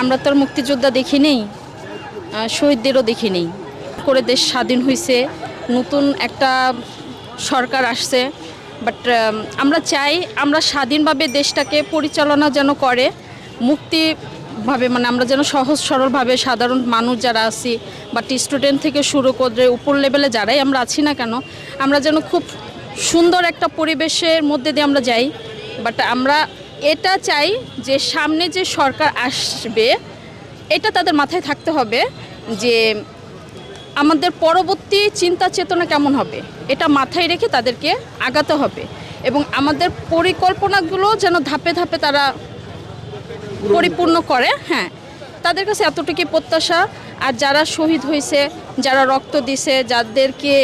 আমরা তো আর মুক্তিযোদ্ধা দেখি নেই শহীদদেরও দেখি নেই। করে দেশ স্বাধীন হয়েছে নতুন একটা সরকার আসছে বাট আমরা চাই আমরা স্বাধীনভাবে দেশটাকে পরিচালনা যেন করে, মুক্তিভাবে মানে আমরা যেন সহজ সরলভাবে সাধারণ মানুষ যারা আছি বাট স্টুডেন্ট থেকে শুরু করে উপর লেভেলে যারাই আমরা আছি না কেন, আমরা যেন খুব সুন্দর একটা পরিবেশের মধ্যে দিয়ে আমরা যাই বাট আমরা এটা চাই যে সামনে যে সরকার আসবে, এটা তাদের মাথায় থাকতে হবে যে আমাদের পরবর্তী চিন্তা চেতনা কেমন হবে, এটা মাথায় রেখে তাদেরকে আগাতে হবে এবং আমাদের পরিকল্পনাগুলো যেন ধাপে ধাপে তারা পরিপূর্ণ করে হ্যাঁ তাদের কাছে এতটুকু প্রত্যাশা। আর যারা শহীদ হয়েছে, যারা রক্ত দিছে, যাদেরকে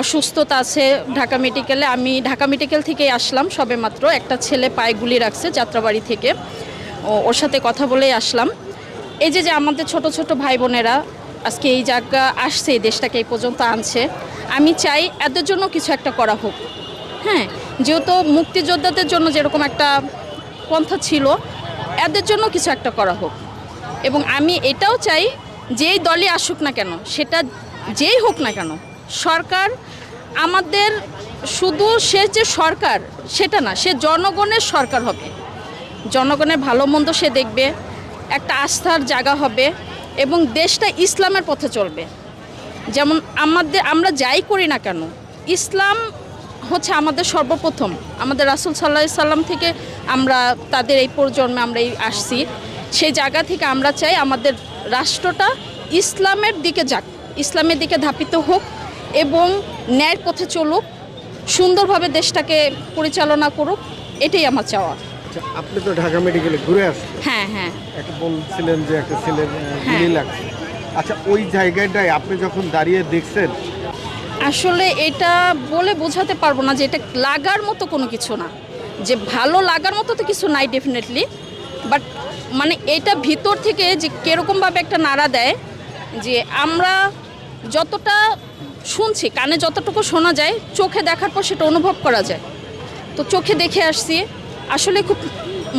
অসুস্থতা আছে ঢাকা মেডিকেলে আমি ঢাকা মেডিকেল থেকেই আসলাম সবেমাত্র একটা ছেলে পায়ে গুলি রাখছে যাত্রাবাড়ি থেকে। ওর সাথে কথা বলেই আসলাম। এই যে যে আমাদের ছোট ছোট ভাই বোনেরা আজকে এই জায়গা আসছে, এই দেশটাকে এই পর্যন্ত আনছে, আমি চাই এদের জন্য কিছু একটা করা হোক। হ্যাঁ যেহেতু মুক্তিযোদ্ধাদের জন্য যেরকম একটা পন্থা ছিল, এদের জন্য কিছু একটা করা হোক। এবং আমি এটাও চাই যেই দলই আসুক না কেন, সেটা যেই হোক না কেন, সরকার আমাদের শুধু সে যে সরকার, সেটা না, সে জনগণের সরকার হবে। জনগণের ভালো মন্দ সে দেখবে, একটা আস্থার জায়গা হবে এবং দেশটা ইসলামের পথে চলবে। যেমন আমাদের, আমরা যাই করি না কেন, ইসলাম হচ্ছে আমাদের সর্বপ্রথম। আমাদের রাসুল সাল্লাহ সাল্লাম থেকে আমরা তাদের এই প্রজন্মে আমরা এই আসছি। সেই জায়গা থেকে আমরা চাই আমাদের রাষ্ট্রটা ইসলামের দিকে যাক ইসলামের দিকে ধাপিত হোক এবং ন্যায়ের পথে চলুক সুন্দরভাবে দেশটাকে পরিচালনা করুক এটাই আমার চাওয়া। আচ্ছা, আপনি তো ঢাকা মেডিকেলে ঘুরে আসছেন। হ্যাঁ হ্যাঁ। একটা বলছিলেন যে একটা ছেলের হ্যাঁ। গুলি লাগছে। আচ্ছা ওই জায়গাটায় আপনি যখন দাঁড়িয়ে দেখছেন? আসলে এটা বলে বোঝাতে পারব না যে এটা লাগার মতো কোনো কিছু না। যে ভালো লাগার মতো তো কিছু নাই ডেফিনেটলি বাট মানে এটা ভিতর থেকে যে কীরকমভাবে একটা নাড়া দেয়, যে আমরা যতটা শুনছি, কানে যতটুকু শোনা যায়, চোখে দেখার পর সেটা অনুভব করা যায়। তো চোখে দেখে আসছি, আসলে খুব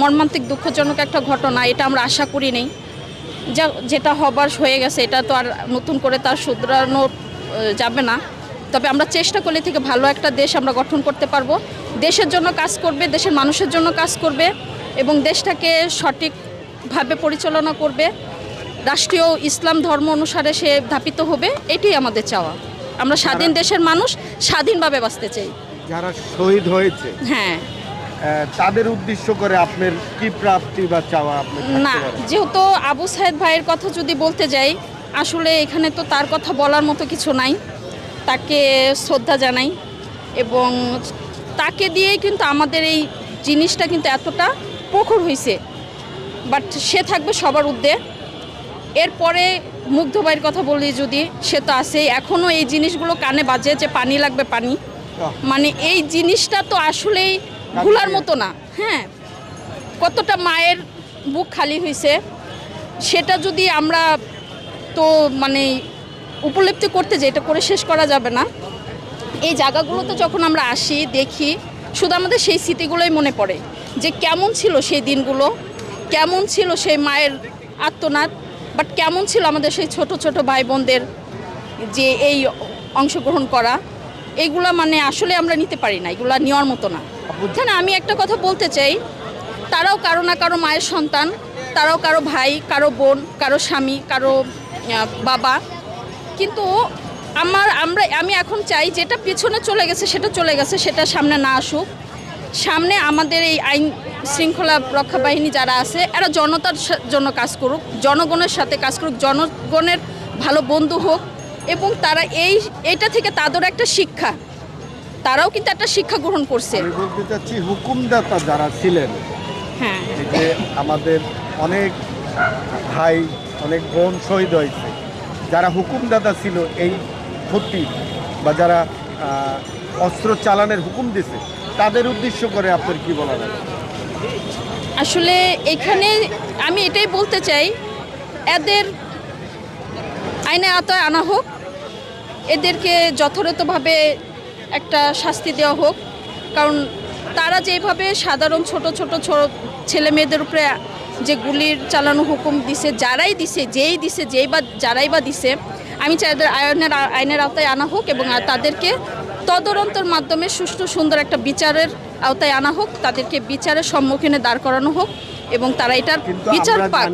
মর্মান্তিক, দুঃখজনক একটা ঘটনা, এটা আমরা আশা করি নেই। যা, যেটা হবার হয়ে গেছে, এটা তো আর নতুন করে তার শুধরানো যাবে না। তবে আমরা চেষ্টা করলে থেকে ভালো একটা দেশ আমরা গঠন করতে পারব। দেশের জন্য কাজ করবে, দেশের মানুষের জন্য কাজ করবে এবং দেশটাকে সঠিকভাবে পরিচালনা করবে। রাষ্ট্রীয় ইসলাম ধর্ম অনুসারে সে ধাপিত হবে এটাই আমাদের চাওয়া। আমরা স্বাধীন দেশের মানুষ স্বাধীনভাবে বাঁচতে চাই। যারা শহীদ হয়েছে হ্যাঁ। তাদের উদ্দেশ্য করে আপনার কি প্রাপ্তি বা চাওয়া না যেহেতু আবু সাহেদ ভাইয়ের কথা যদি বলতে যাই আসলে এখানে তো তার কথা বলার মতো কিছু নাই। তাকে শ্রদ্ধা জানাই এবং তাকে দিয়েই কিন্তু আমাদের এই জিনিসটা কিন্তু এতটা প্রখর হয়েছে বাট সে থাকবে সবার উদ্দে এরপরে মুগ্ধ ভাইয়ের কথা বলি যদি সে তো আছে এখনও এই জিনিসগুলো কানে বাজে যে পানি লাগবে পানি। মানে এই জিনিসটা তো আসলেই ভুলার মতো না। হ্যাঁ কতটা মায়ের বুক খালি হয়েছে সেটা যদি আমরা তো মানে উপলব্ধি করতে যাই এটা করে শেষ করা যাবে না। এই জায়গাগুলোতে যখন আমরা আসি দেখি শুধু আমাদের সেই স্মৃতিগুলোই মনে পড়ে। যে কেমন ছিল সেই দিনগুলো। কেমন ছিল সেই মায়ের আত্মনাদ? বাট কেমন ছিল আমাদের সেই ছোট ছোট ভাই বোনদের যে এই অংশগ্রহণ করা? এগুলা মানে আসলে আমরা নিতে পারি না, এগুলা নেওয়ার মতো না। হ্যাঁ আমি একটা কথা বলতে চাই। তারাও কারও না কারও মায়ের সন্তান, তারাও কারও ভাই, কারও বোন, কারও স্বামী, কারও বাবা। কিন্তু আমার, আমরা, আমি এখন চাই যেটা পিছনে চলে গেছে, সেটা চলে গেছে, সেটা সামনে না আসুক। সামনে আমাদের এই আইন শৃঙ্খলা রক্ষা বাহিনী যারা আছে এরা জনতার জন্য কাজ করুক জনগণের সাথে কাজ করুক জনগণের ভালো বন্ধু হোক এবং তারা এই এটা থেকে তাদের একটা শিক্ষা। তারাও কিন্তু একটা শিক্ষা গ্রহণ করছে। আমি বলতে চাচ্ছি হুকুমদাতা যারা ছিলেন হ্যাঁ। যে আমাদের অনেক ভাই অনেক বোন শহীদ হয়েছে যারা হুকুমদাতা ছিল এই ক্ষতি বা যারা অস্ত্র চালানের হুকুম দিছে তাদের উদ্দেশ্য করে আপনার কি বলা লাগে আসলে এখানে আমি এটাই বলতে চাই, এদের আইনে আওতায় আনা হোক, এদেরকে যথাযথভাবে একটা শাস্তি দেওয়া হোক, কারণ তারা যেভাবে সাধারণ ছোট ছোট ছেলে মেয়েদের উপরে যে গুলির চালানো হুকুম দিছে, যারাই দিছে, যেই দিছে, যেই বা, যারাই বা দিছে, আমি চাই আইনের আইনের আওতায় আনা হোক এবং তাদেরকে তদন্তর মাধ্যমে সুষ্ঠু সুন্দর একটা বিচারের আওতায় আনা হোক তাদেরকে বিচারের সম্মুখীনে দাঁড় করানো হোক এবং তারা এটার বিচার পাক